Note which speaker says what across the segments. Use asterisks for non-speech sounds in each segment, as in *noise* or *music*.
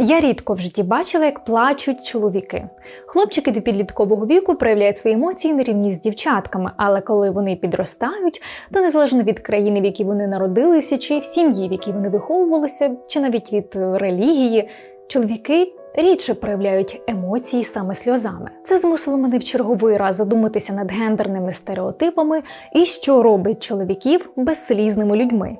Speaker 1: Я рідко в житті бачила, як плачуть чоловіки. Хлопчики до підліткового віку проявляють свої емоції на рівні з дівчатками, але коли вони підростають, то незалежно від країни, в якій вони народилися, чи в сім'ї, в якій вони виховувалися, чи навіть від релігії, чоловіки рідше проявляють емоції саме сльозами. Це змусило мене в черговий раз задуматися над гендерними стереотипами і що робить чоловіків безслізними людьми.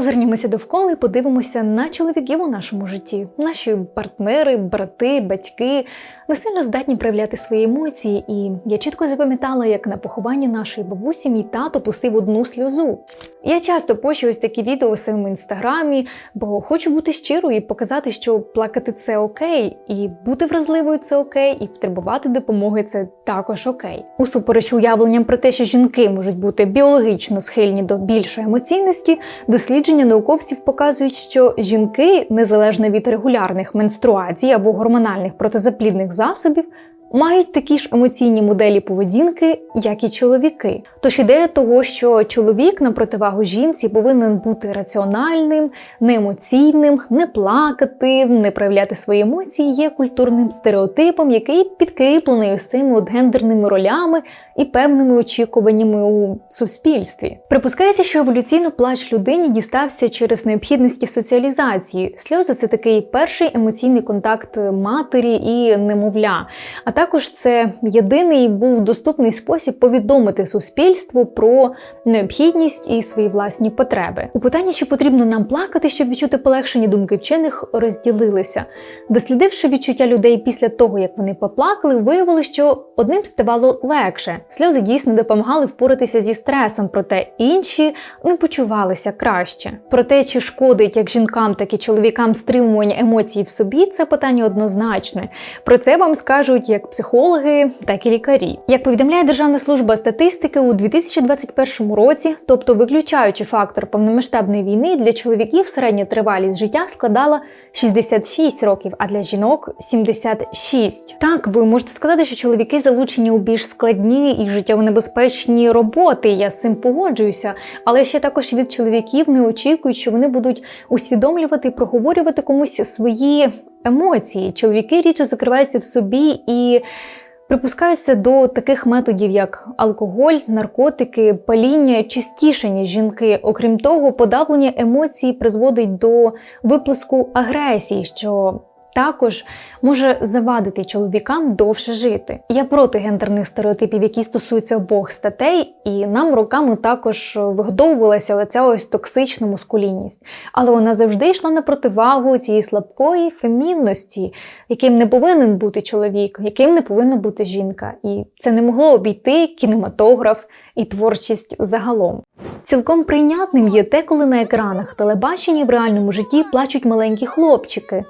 Speaker 1: Озирнімося довкола і подивимося на чоловіків у нашому житті. Наші партнери, брати, батьки не сильно здатні проявляти свої емоції, і я чітко запам'ятала, як на похованні нашої бабусі мій тато пустив одну сльозу. Я часто пощу ось такі відео у своєму інстаграмі, бо хочу бути щирою і показати, що плакати це окей, і бути вразливою це окей, і потребувати допомоги це також окей. Усупереч уявленням про те, що жінки можуть бути біологічно схильні до більшої емоційності, дослідження науковців показують, що жінки, незалежно від регулярних менструацій або гормональних протизаплідних засобів, мають такі ж емоційні моделі поведінки, як і чоловіки. Тож ідея того, що чоловік на противагу жінці повинен бути раціональним, неемоційним, не плакати, не проявляти свої емоції, є культурним стереотипом, який підкріплений ось цими от гендерними ролями і певними очікуваннями у суспільстві. Припускається, що еволюційно плач людині дістався через необхідності соціалізації. Сльози це такий перший емоційний контакт матері і немовля. А також це єдиний був доступний спосіб повідомити суспільству про необхідність і свої власні потреби. У питанні, чи потрібно нам плакати, щоб відчути полегшені думки вчених, розділилися. Дослідивши відчуття людей після того, як вони поплакали, виявили, що одним ставало легше. Сльози дійсно допомагали впоратися зі стресом, проте інші не почувалися краще. Про те, чи шкодить як жінкам, так і чоловікам стримування емоцій в собі, це питання однозначне. Про це вам скажуть як психологи, так і лікарі. Як повідомляє Державна служба статистики, у 2021 році, тобто виключаючи фактор повномасштабної війни, для чоловіків середня тривалість життя складала 66 років, а для жінок 76. Так, ви можете сказати, що чоловіки залучені у більш складні і життєво небезпечні роботи. Я з цим погоджуюся, але ще також від чоловіків не очікують, що вони будуть усвідомлювати і проговорювати комусь свої емоції. Чоловіки рідше закриваються в собі і. Припускаються до таких методів, як алкоголь, наркотики, паління частіше, ніж жінки. Окрім того, подавлення емоцій призводить до виплеску агресії, що також може завадити чоловікам довше жити. Я проти гендерних стереотипів, які стосуються обох статей, і нам роками також вигодовувалася оця ось токсична мускулінність. Але вона завжди йшла на противагу цієї слабкої фемінності, яким не повинен бути чоловік, яким не повинна бути жінка. І це не могло обійти кінематограф і творчість загалом. Цілком прийнятним є те, коли на екранах телебачення в реальному житті плачуть маленькі хлопчики.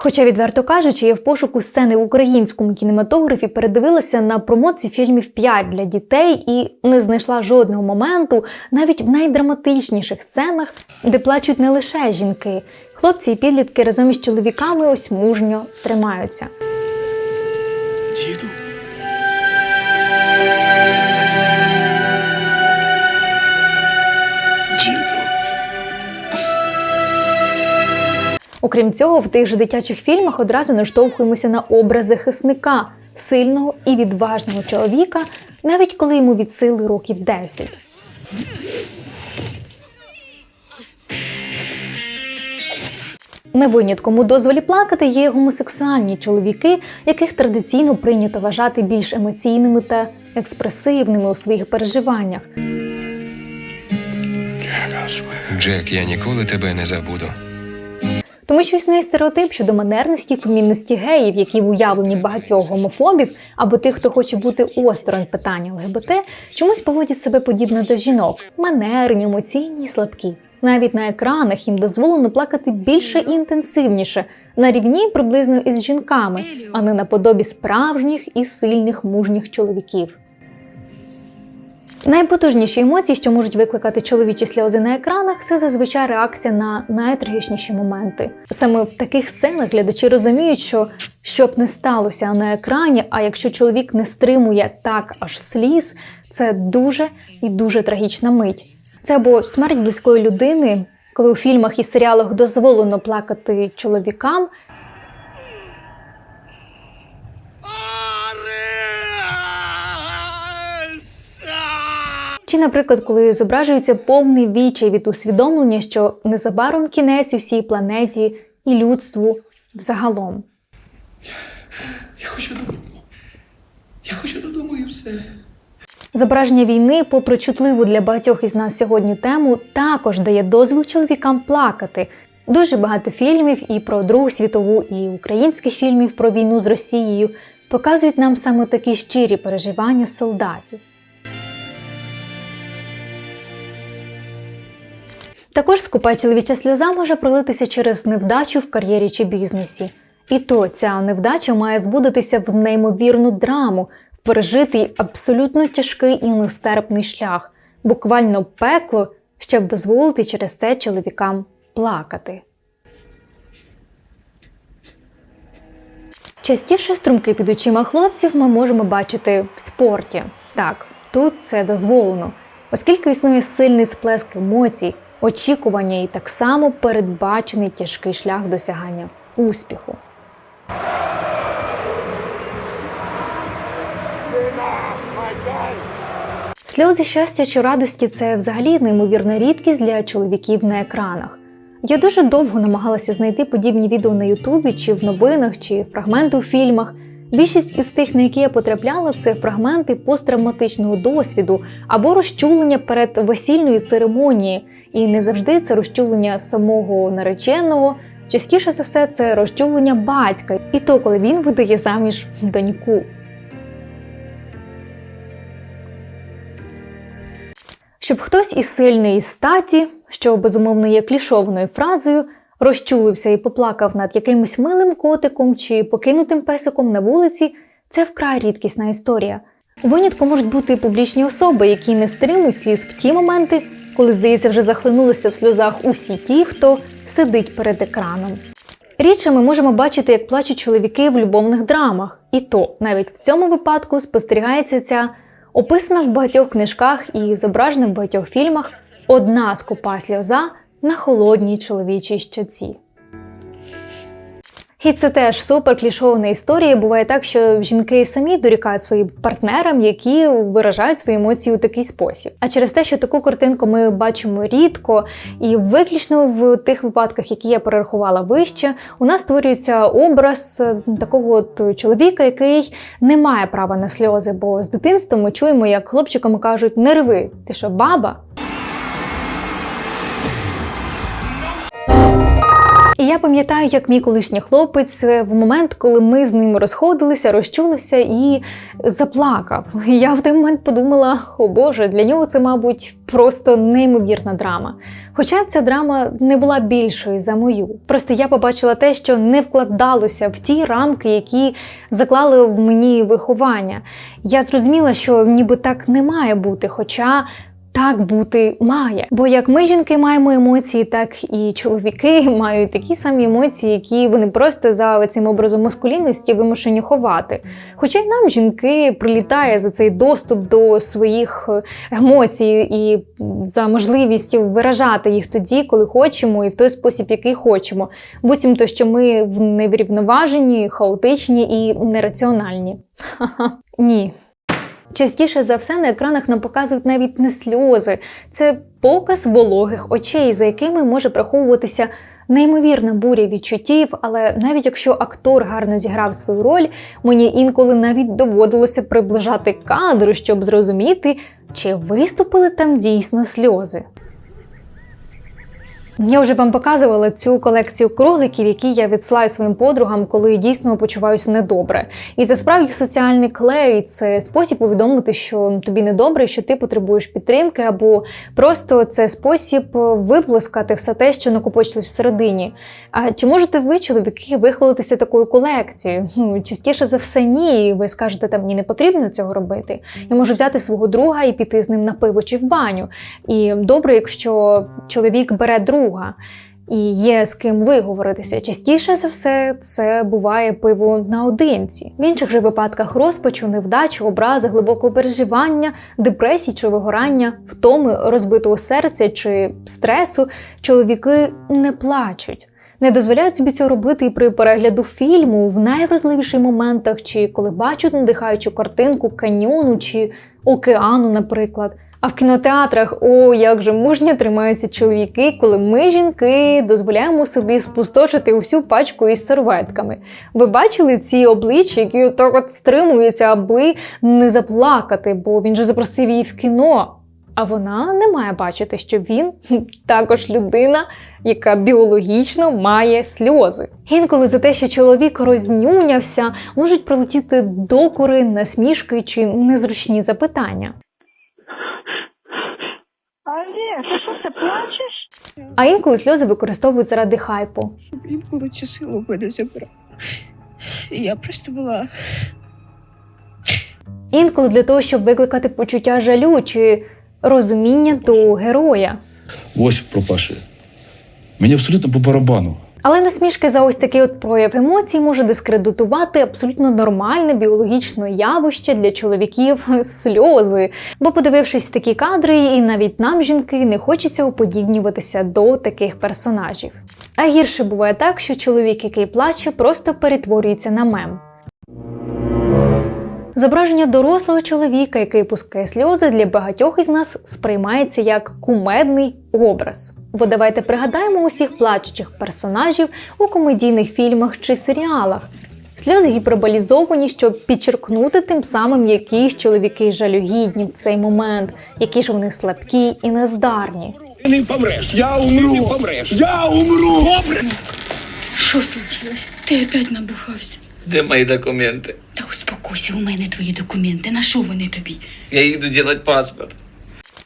Speaker 1: Хоча, відверто кажучи, я в пошуку сцени в українському кінематографі передивилася на промоції фільмів 5 для дітей і не знайшла жодного моменту, навіть в найдраматичніших сценах, де плачуть не лише жінки. Хлопці і підлітки разом із чоловіками ось мужньо тримаються.
Speaker 2: Діду.
Speaker 1: Окрім цього, в тих же дитячих фільмах одразу наштовхуємося на образ захисника, сильного і відважного чоловіка, навіть коли йому від сили років 10. Не винятком у дозволі плакати є гомосексуальні чоловіки, яких традиційно прийнято вважати більш емоційними та експресивними у своїх переживаннях.
Speaker 3: Джек, я ніколи тебе не забуду.
Speaker 1: Тому що існує стереотип щодо манерності і фемінності геїв, які в уявленні багатьох гомофобів або тих, хто хоче бути осторонь питання ЛГБТ, чомусь поводять себе подібно до жінок, манерні, емоційні слабкі. Навіть на екранах їм дозволено плакати більше і інтенсивніше, на рівні приблизно із жінками, а не наподобі справжніх і сильних мужніх чоловіків. Найпотужніші емоції, що можуть викликати чоловічі сльози на екранах, це зазвичай реакція на найтрагічніші моменти. Саме в таких сценах глядачі розуміють, що що б не сталося на екрані, а якщо чоловік не стримує так аж сліз, це дуже і дуже трагічна мить. Це або смерть близької людини, коли у фільмах і серіалах дозволено плакати чоловікам, Чи, наприклад, коли зображується повний відчай від усвідомлення, що незабаром кінець усій планеті і людству взагалом.
Speaker 2: Я хочу додому. Я хочу додому і все.
Speaker 1: Зображення війни, попри чутливу для багатьох із нас сьогодні тему, також дає дозвіл чоловікам плакати. Дуже багато фільмів і про Другу світову, і українських фільмів про війну з Росією показують нам саме такі щирі переживання солдатів. Також скупа чоловіча сльоза може пролитися через невдачу в кар'єрі чи бізнесі. І то ця невдача має збудитися в неймовірну драму, пережитий абсолютно тяжкий і нестерпний шлях, буквально пекло, щоб дозволити через те чоловікам плакати. Частіше струмки під очима хлопців ми можемо бачити в спорті. Так, тут це дозволено, оскільки існує сильний сплеск емоцій, очікування і так само передбачений тяжкий шлях досягання успіху. Сльози щастя чи радості це взагалі неймовірна рідкість для чоловіків на екранах. Я дуже довго намагалася знайти подібні відео на Ютубі чи в новинах, чи фрагменти у фільмах. Більшість із тих, на які я потрапляла, це фрагменти посттравматичного досвіду або розчулення перед весільною церемонії. І не завжди це розчулення самого нареченого. Частіше за все, це розчулення батька, і то, коли він видає заміж доньку. Щоб хтось із сильної статі, що безумовно є клішованою фразою, розчулився і поплакав над якимось милим котиком чи покинутим песиком на вулиці, це вкрай рідкісна історія. Винятком можуть бути публічні особи, які не стримують сліз в ті моменти, коли, здається, вже захлинулися в сльозах усі ті, хто сидить перед екраном. Рідше ми можемо бачити, як плачуть чоловіки в любовних драмах, і то навіть в цьому випадку спостерігається ця описана в багатьох книжках і зображена в багатьох фільмах одна скупа сльоза на холодній чоловічій щоці. І це теж супер клішована історія. Буває так, що жінки самі дорікають своїм партнерам, які виражають свої емоції у такий спосіб. А через те, що таку картинку ми бачимо рідко і виключно в тих випадках, які я перерахувала вище, у нас створюється образ такого от чоловіка, який не має права на сльози. Бо з дитинства ми чуємо, як хлопчикам кажуть: не рви, ти що, баба? Я пам'ятаю, як мій колишній хлопець е, в момент, коли ми з ним розходилися, розчулися і заплакав. Я в той момент подумала: о Боже, для нього це, мабуть, просто неймовірна драма. Хоча ця драма не була більшою за мою. Просто я побачила те, що не вкладалося в ті рамки, які заклали в мені виховання. Я зрозуміла, що ніби так не має бути, хоча так бути має. Бо як ми, жінки, маємо емоції, так і чоловіки *laughs* мають такі самі емоції, які вони просто за цим образом маскулінності вимушені ховати. Хоча й нам, жінки, прилітає за цей доступ до своїх е, емоцій і за можливість виражати їх тоді, коли хочемо, і в той спосіб, який хочемо. Буцімто, що ми в неврівноважені, хаотичні і нераціональні. *laughs* Ні. Частіше за все на екранах нам показують навіть не сльози, це показ вологих очей, за якими може приховуватися неймовірна буря відчуттів. Але навіть якщо актор гарно зіграв свою роль, мені інколи навіть доводилося приближати кадр, щоб зрозуміти, чи виступили там дійсно сльози. Я вже вам показувала цю колекцію кроликів, які я відсилаю своїм подругам, коли дійсно почуваюся недобре. І це справді соціальний клей, це спосіб повідомити, що тобі недобре, що ти потребуєш підтримки, або просто це спосіб виплескати все те, що накопичилось всередині. А чи можете ви, чоловіки, вихвалитися такою колекцією? Ну частіше за все, ні. Ви скажете, там мені не потрібно цього робити. Я можу взяти свого друга і піти з ним на пиво чи в баню. І добре, якщо чоловік бере друга. І є з ким виговоритися. Частіше за все, це буває пиво наодинці. В інших же випадках розпачу, невдачі, образи, глибокого переживання, депресії чи вигорання, втоми розбитого серця чи стресу чоловіки не плачуть. Не дозволяють собі цього робити і при перегляду фільму в найвразливіших моментах, чи коли бачать надихаючу картинку каньйону чи океану, наприклад. А в кінотеатрах, о, як же мужньо тримаються чоловіки, коли ми, жінки, дозволяємо собі спустошити усю пачку із серветками. Ви бачили ці обличчя, які отак от стримуються, аби не заплакати, бо він же запросив її в кіно. А вона не має бачити, що він *laughs* також людина, яка біологічно має сльози. Інколи за те, що чоловік рознюнявся, можуть прилетіти докори, насмішки чи незручні запитання.
Speaker 4: Олег, ти що це плачеш?
Speaker 1: А інколи сльози використовують заради хайпу.
Speaker 5: інколи цю силу мене забрав. Я просто була
Speaker 1: Інколи для того, щоб викликати почуття жалю чи розуміння до героя.
Speaker 6: Ось пропаше. Мені абсолютно по барабану.
Speaker 1: Але насмішки за ось такий от прояв емоцій може дискредитувати абсолютно нормальне біологічне явище для чоловіків *laughs* сльози. Бо, подивившись такі кадри, і навіть нам, жінки, не хочеться уподібнюватися до таких персонажів. А гірше буває так, що чоловік, який плаче, просто перетворюється на мем. Зображення дорослого чоловіка, який пускає сльози, для багатьох із нас сприймається як кумедний образ. Бо давайте пригадаємо усіх плачучих персонажів у комедійних фільмах чи серіалах. Сльози гіперболізовані, щоб підчеркнути тим самим, які ж чоловіки жалюгідні в цей момент, які ж вони слабкі і нездарні.
Speaker 2: Ти не помреш. Я умру. Ти не помреш. Я умру. Добре.
Speaker 7: Що случилось? Ти опять набухався.
Speaker 2: Де мої документи?
Speaker 7: Та успокойся, у мене твої документи. На що вони тобі?
Speaker 2: Я їду делать паспорт.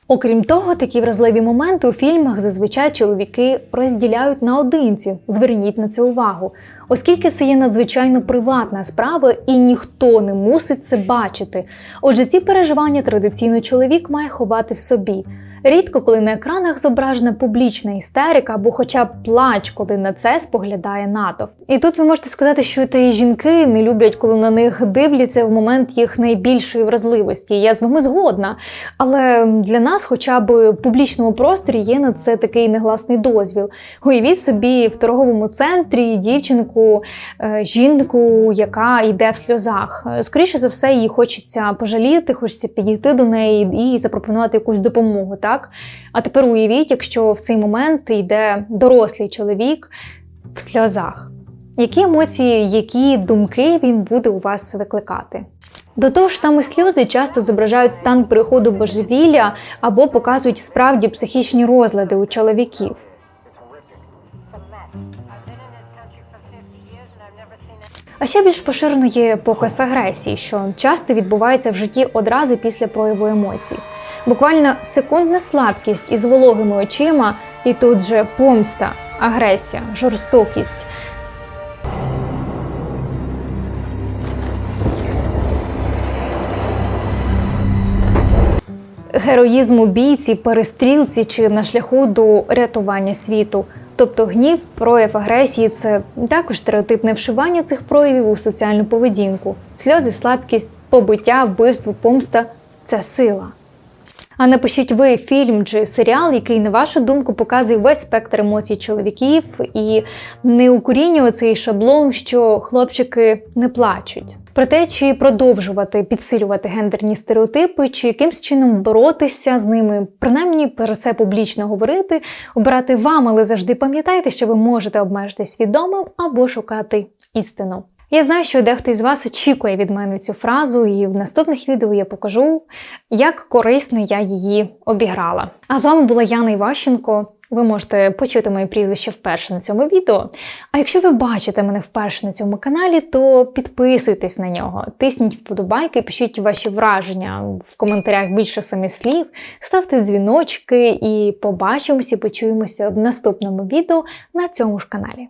Speaker 1: Окрім того, такі вразливі моменти у фільмах зазвичай чоловіки розділяють наодинці. Зверніть на це увагу, оскільки це є надзвичайно приватна справа, і ніхто не мусить це бачити. Отже, ці переживання традиційно чоловік має ховати в собі. Рідко, коли на екранах зображена публічна істерика або хоча б плач, коли на це споглядає натовп. І тут ви можете сказати, що та й жінки не люблять, коли на них дивляться в момент їх найбільшої вразливості. Я з вами згодна. Але для нас, хоча б в публічному просторі, є на це такий негласний дозвіл. Уявіть собі в торговому центрі дівчинку, е, жінку, яка йде в сльозах. Е, Скоріше за все, їй хочеться пожаліти, хочеться підійти до неї і запропонувати якусь допомогу. Так а тепер уявіть, якщо в цей момент йде дорослий чоловік в сльозах. Які емоції, які думки він буде у вас викликати? До того ж, саме сльози часто зображають стан переходу божевілля або показують справді психічні розлади у чоловіків. А ще більш поширено є показ агресії, що часто відбувається в житті одразу після прояву емоцій. Буквально секундна слабкість із вологими очима, і тут же помста, агресія, жорстокість. Героїзм у бійці, перестрілці чи на шляху до рятування світу. Тобто гнів, прояв агресії це також стереотипне вшивання цих проявів у соціальну поведінку. Сльози, слабкість, побиття, вбивство, помста це сила. А напишіть ви фільм чи серіал, який, на вашу думку, показує весь спектр емоцій чоловіків і не укорінює цей шаблон, що хлопчики не плачуть. Про те, чи продовжувати підсилювати гендерні стереотипи, чи якимсь чином боротися з ними, принаймні про це публічно говорити, обирати вам, але завжди пам'ятайте, що ви можете обмежити свідомим або шукати істину. Я знаю, що дехто із вас очікує від мене цю фразу, і в наступних відео я покажу, як корисно я її обіграла. А з вами була Яна Іващенко. Ви можете почути моє прізвище вперше на цьому відео. А якщо ви бачите мене вперше на цьому каналі, то підписуйтесь на нього, тисніть вподобайки, пишіть ваші враження в коментарях більше самі слів, ставте дзвіночки і побачимося, почуємося в наступному відео на цьому ж каналі.